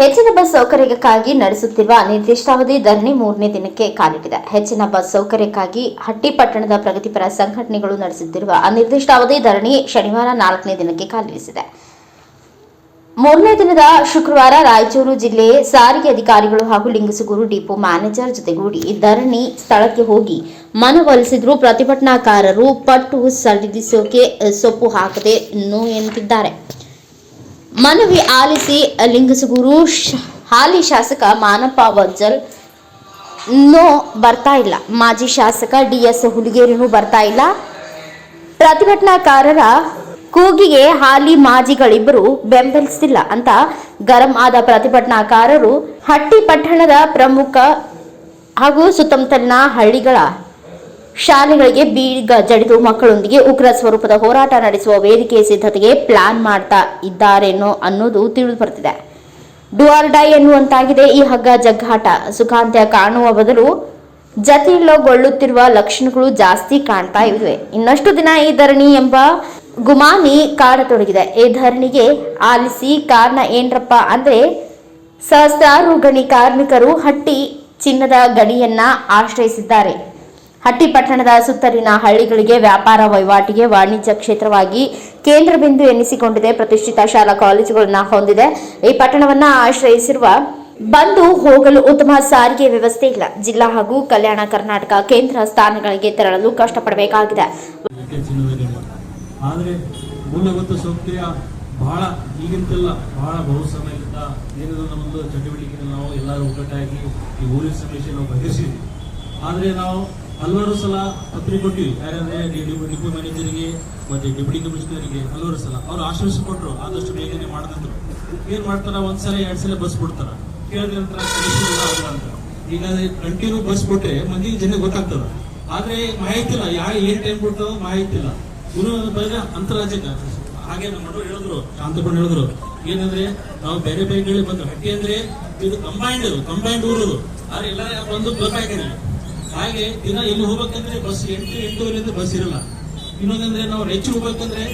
ಹೆಚ್ಚಿನ ಬಸ್ ಸೌಕರ್ಯಕ್ಕಾಗಿ ನಡೆಸುತ್ತಿರುವ ನಿರ್ದಿಷ್ಟಾವಧಿ ಧರಣಿ ಮೂರನೇ ದಿನಕ್ಕೆ ಕಾಲಿಟ್ಟಿದೆ. ಹೆಚ್ಚಿನ ಬಸ್ ಸೌಕರ್ಯಕ್ಕಾಗಿ ಹಟ್ಟಿ ಪಟ್ಟಣದ ಪ್ರಗತಿಪರ ಸಂಘಟನೆಗಳು ನಡೆಸುತ್ತಿರುವ ಅನಿರ್ದಿಷ್ಟಾವಧಿ ಧರಣಿ ಶನಿವಾರ ನಾಲ್ಕನೇ ದಿನಕ್ಕೆ ಕಾಲಿರಿಸಿದೆ. ಮೂರನೇ ದಿನದ ಶುಕ್ರವಾರ ರಾಯಚೂರು ಜಿಲ್ಲೆ ಸಾರಿಗೆ ಅಧಿಕಾರಿಗಳು ಹಾಗೂ ಲಿಂಗಸುಗೂರು ಡಿಪೋ ಮ್ಯಾನೇಜರ್ ಜೊತೆಗೂಡಿ ಧರಣಿ ಸ್ಥಳಕ್ಕೆ ಹೋಗಿ ಮನವೊಲಿಸಿದ್ರು ಪ್ರತಿಭಟನಾಕಾರರು ಪಟ್ಟು ಸಡಿಲಿಸೋಕೆ ಸೊಪ್ಪು ಹಾಕದೆ ನೋ ಎನ್ನುತ್ತಿದ್ದಾರೆ ಮನವಿ ಆಲಿಸಿ ಲಿಂಗಸಗೂರು ಹಾಲಿ ಶಾಸಕ ಮಾನಪ್ಪ ವಜ್ಜಲ್ ನೋ ಬರ್ತಾ ಇಲ್ಲ. ಮಾಜಿ ಶಾಸಕ ಡಿ ಎಸ್ ಹುಲಿಗೇರಿನೂ ಬರ್ತಾ ಇಲ್ಲ. ಪ್ರತಿಭಟನಾಕಾರರ ಕೂಗಿಗೆ ಹಾಲಿ ಮಾಜಿಗಳಿಬ್ಬರು ಬೆಂಬಲಿಸಿಲ್ಲ ಅಂತ ಗರಂ ಆದ ಪ್ರತಿಭಟನಾಕಾರರು ಹಟ್ಟಿ ಪಟ್ಟಣದ ಪ್ರಮುಖ ಹಾಗೂ ಸುತ್ತಮುತ್ತಲಿನ ಹಳ್ಳಿಗಳ ಶಾಲೆಗಳಿಗೆ ಬೀಗ ಜಡಿದು ಮಕ್ಕಳೊಂದಿಗೆ ಉಗ್ರ ಸ್ವರೂಪದ ಹೋರಾಟ ನಡೆಸುವ ವೇದಿಕೆ ಸಿದ್ಧತೆಗೆ ಪ್ಲಾನ್ ಮಾಡ್ತಾ ಇದ್ದಾರೇನೋ ಅನ್ನೋದು ತಿಳಿದು ಬರ್ತಿದೆ ಡು ಎನ್ನುವಂತಾಗಿದೆ ಈ ಹಗ್ಗ ಜಗ್ಗಾಟ ಸುಖಾಂತ್ಯ ಕಾಣುವ ಬದಲು ಜತಿಲ್ಲೊಗೊಳ್ಳುತ್ತಿರುವ ಲಕ್ಷಣಗಳು ಜಾಸ್ತಿ ಕಾಣ್ತಾ ಇವೆ. ಇನ್ನಷ್ಟು ದಿನ ಈ ಧರಣಿ ಎಂಬ ಗುಮಾನಿ ಕಾಡತೊಡಗಿದೆ. ಈ ಧರಣಿಗೆ ಆಲಿಸಿ ಕಾರಣ ಏನ್ರಪ್ಪ ಅಂದ್ರೆ ಸಹಸ್ರಾರು ಗಣಿ ಕಾರ್ಮಿಕರು ಹಟ್ಟಿ ಚಿನ್ನದ ಗಡಿಯನ್ನ ಆಶ್ರಯಿಸಿದ್ದಾರೆ. ಹಟ್ಟಿ ಪಟ್ಟಣದ ಸುತ್ತಲಿನ ಹಳ್ಳಿಗಳಿಗೆ ವ್ಯಾಪಾರ ವಹಿವಾಟಿಗೆ ವಾಣಿಜ್ಯ ಕ್ಷೇತ್ರವಾಗಿ ಕೇಂದ್ರ ಬಿಂದು ಎನ್ನಿಸಿಕೊಂಡಿದೆ ಪ್ರತಿಷ್ಠಿತ ಶಾಲಾ ಕಾಲೇಜುಗಳನ್ನ ಹೊಂದಿದೆ. ಈ ಪಟ್ಟಣವನ್ನ ಆಶ್ರಯಿಸಿರುವ ಬಂದು ಹೋಗಲು ಉತ್ತಮ ಸಾರಿಗೆ ವ್ಯವಸ್ಥೆ ಇಲ್ಲ. ಜಿಲ್ಲಾ ಹಾಗೂ ಕಲ್ಯಾಣ ಕರ್ನಾಟಕ ಕೇಂದ್ರ ಸ್ಥಾನಗಳಿಗೆ ತೆರಳಲು ಕಷ್ಟಪಡಬೇಕಾಗಿದೆ. ಆದರೆ ಮೂಲಭೂತ ಸೌಕರ್ಯ ಬಹಳ ಬಹಳ ಬಹು ಸಮಯದಿಂದ ನಮ್ಮದು ನಾವು ಎಲ್ಲರೂ ಒಗ್ಗಟ್ಟಾಗಿ ಈ ಊರಿನ ನಾವು ಆದರೆ ನಾವು ಹಲವಾರು ಸಲ ಪತ್ರಿಕೆ ಕೊಟ್ಟಿವಿ ಯಾರಂದ್ರೆ ಡಿಪೋ ಮ್ಯಾನೇಜರ್ಗೆ ಮತ್ತೆ ಡೆಪ್ಯೂಟಿ ಕಮಿಷನರ್ಗೆ ಹಲವಾರು ಸಲ. ಅವ್ರು ಆಶ್ವಾಸ ಕೊಟ್ಟರು ಆದಷ್ಟು ಬೇಗನೆ ಮಾಡಿದ್ರು ಏನ್ ಮಾಡ್ತಾರ? ಒಂದ್ಸಲ ಎರಡ್ ಸಲ ಬಸ್ ಬಿಡ್ತಾರ. ಕೇಳಿದ ನಂತರ commission ಇಲ್ಲ ಅದು ಅಂತ. ಈಗ ಕಂಟಿನ್ಯೂ ಬಸ್ ಬಿಟ್ರೆ ಮಂದಿಗೆ ಜನ ಗೊತ್ತಾಗ್ತದ. ಆದ್ರೆ ಮಾಹಿತಿ ಇಲ್ಲ. ಯಾ ಏನ್ ಟೈಮ್ ಬಿಡ್ತದ ಮಾಹಿತಿ ಇಲ್ಲ. ಇನ್ನು ಬೇರೆ ಅಂತರಾಜ್ಯಕ್ಕೆ ಹಾಗೆ ನಮ್ಮ ಮಗಳು ಹೇಳಿದ್ರು. ಶಾಂತಪಣ್ಣ ಹೇಳಿದ್ರು. ಏನಂದ್ರೆ ನಾವು ಬೇರೆ ಬೇರೆ ಬಂದ್ರು ಹಟ್ಟಿ ಅಂದ್ರೆ ಇದು ಕಂಬೈಂಡ್ ಕಂಬೈಂಡ್ ಊರದು. ಆದ್ರೆ ಎಲ್ಲ ಬಂದು ಆಗಿದೆ ಹಾಗೆ ದಿನ ಎಲ್ಲಿ ಹೋಗ್ಬೇಕಂದ್ರೆ ಬಸ್ ಎಂಟು ಎಂಟೂವರೆಯಿಂದ ಬಸ್ ಇರಲ್ಲ. ಇನ್ನೊಂದಂದ್ರೆ ನಾವು ರಾಯಚೂರು ಹೋಗ್ಬೇಕಂದ್ರೆ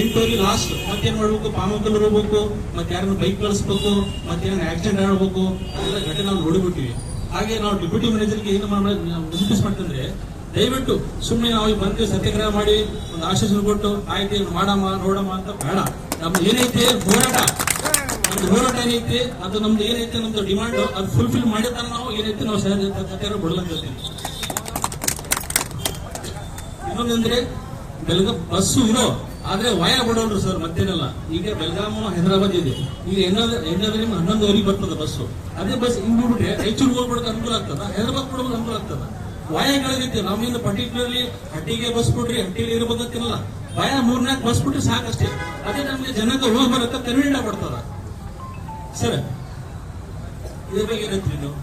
ಎಂಟೂವರೆ ಲಾಸ್ಟ್ ಮತ್ತೇನ್ ಮಾಡ್ಬೇಕು? ಪಾಮಕಲ್ ಹೋಗ್ಬೇಕು, ಮತ್ತೆ ಯಾರನ್ನ ಬೈಕ್ ಕಳಿಸ್ಬೇಕು, ಮತ್ತೆ ಆಕ್ಸಿಡೆಂಟ್ ಆಡ್ಬೇಕು ಅದೆಲ್ಲ ಘಟನೆ ನಾವು ನೋಡಿಬಿಟ್ಟಿವಿ. ಹಾಗೆ ನಾವು ಡೆಪ್ಯೂಟಿ ಮ್ಯಾನೇಜರ್ಗೆ ಏನು ವಿನಂತಿಸ್ ಮಾಡ್ತಂದ್ರೆ ದಯವಿಟ್ಟು ಸುಮ್ಮನೆ ನಾವು ಬಂದು ಸತ್ಯಾಗ್ರಹ ಮಾಡಿ, ಒಂದು ಆಶ್ವಾಸನೆ ಕೊಟ್ಟು, ಆಯ್ತು ಮಾಡಮ್ಮ, ನೋಡಮ್ಮ ಅಂತ ಬೇಡ. ನಮ್ದು ಏನೈತೆ? ಹೋರಾಟ. ನಮ್ದು ಹೋರಾಟ ಏನೈತೆ ಅದು ನಮ್ದು ಏನೈತೆ? ನಮ್ದು ಡಿಮಾಂಡ್ ಅದು ಫುಲ್ಫಿಲ್ ಮಾಡಿದ ನಾವು ಏನೈತೆ? ನಾವು ಸತ್ಯಾಗ್ರಹ ಬಿಡಲಂತೀವಿ ಇನ್ನೊಂದಂದ್ರೆ ಬೆಳಗ ಬಸ್ಸು ಇರೋ, ಆದ್ರೆ ವಾಯ ಬಿಡೋಲ್ರು ಸರ್ ಮತ್ತೇನಲ್ಲ. ಈಗ ಬೆಳಗಾಮು ಹೈದರಾಬಾದ್ ಇದೆ. ಈಗ ಏನಾದ್ರೆ ನಿಮ್ಗೆ ಹನ್ನೊಂದುವರೆಗೆ ಬರ್ತದೆ ಬಸ್ಸು ಅದೇ ಬಸ್ ಹಿಂಗ್ ಬಿಡ್ಬಿಟ್ರೆ ರಾಯಚೂರು ಹೋಗ್ಬಿಡಕ್ಕೆ ಅನುಕೂಲ ಆಗ್ತದ, ಹೈದರಾಬಾದ್ ಕೊಡೋದು ಅನುಕೂಲ ಆಗ್ತದ. ವಾಯಗಳಿರುತ್ತೆ ನಮ್ಮಿಂದ ಪರ್ಟಿಕ್ಯುಲರ್ಲಿ ಹಟ್ಟಿಗೆ ಬಸ್ ಬಿಡ್ರಿ ಹಟ್ಟಿಗೆ ಇರಬೇಕಂತಿಲ್ಲ ವಾಯ ಮೂರ್ನಾಲ್ಕು ಬಸ್ ಬಿಟ್ರೆ ಸಾಕಷ್ಟೇ. ಅದೇ ನಮ್ಗೆ ಜನಕ್ಕೆ ಹೋಗಿ ಬರಕ್ಕೆ ಕನ್ವೀನಿಯಂಟ್ ಆಗ್ಬಿಡ್ತದ ಸರ್ ಇದ್ರ ಬಗ್ಗೆ ಏನಂತೀರಿ ನೀವು?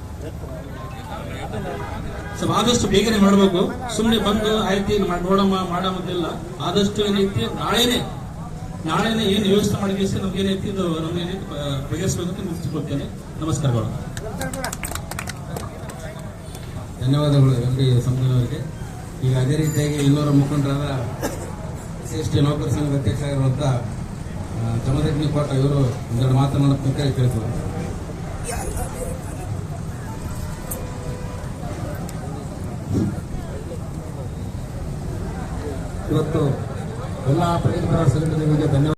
ಸ್ವಲ್ಪ ಆದಷ್ಟು ಬೇಗನೆ ಮಾಡಬೇಕು. ಸುಮ್ಮನೆ ಬಂದು ಆಯ್ತು ನೋಡಮ್ಮ ಮಾಡಮ್ಮದಿಲ್ಲ ಆದಷ್ಟು ಏನೈತಿ ನಾಳೆನೆ ನಾಳೆನೆ ಏನು ವ್ಯವಸ್ಥೆ ಮಾಡಿ ನಮ್ಗೆ ಏನೈತಿ ಇದು ನಮ್ಗೆ ಅಂತ ಮುಗಿಸ್ಕೊಳ್ತೇನೆ ನಮಸ್ಕಾರಗಳು ಧನ್ಯವಾದಗಳು ಎಲ್ರಿ ಸಂಘದವರಿಗೆ ಈಗ ಅದೇ ರೀತಿಯಾಗಿ ಇನ್ನೂರ ಮುಖಂಡರಾದ ಎಸ್ ಎಸ್ ಟಿ ನೌಕರ ಸಂಘದ ಅಧ್ಯಕ್ಷರಾಗಿರುವಂಥ ಜಮದಗ್ನಿ ಕೋಟ ಇವರು ಒಂದೆರಡು ಮಾತನಾಡಬೇಕಾಗಿ ಕೇಳ್ತಾರೆ ಇವತ್ತು ಎಲ್ಲ ಪ್ರಗತಿಪರ ಸಂಘಟನೆಗಳಿಗೆ ಧನ್ಯವಾದ.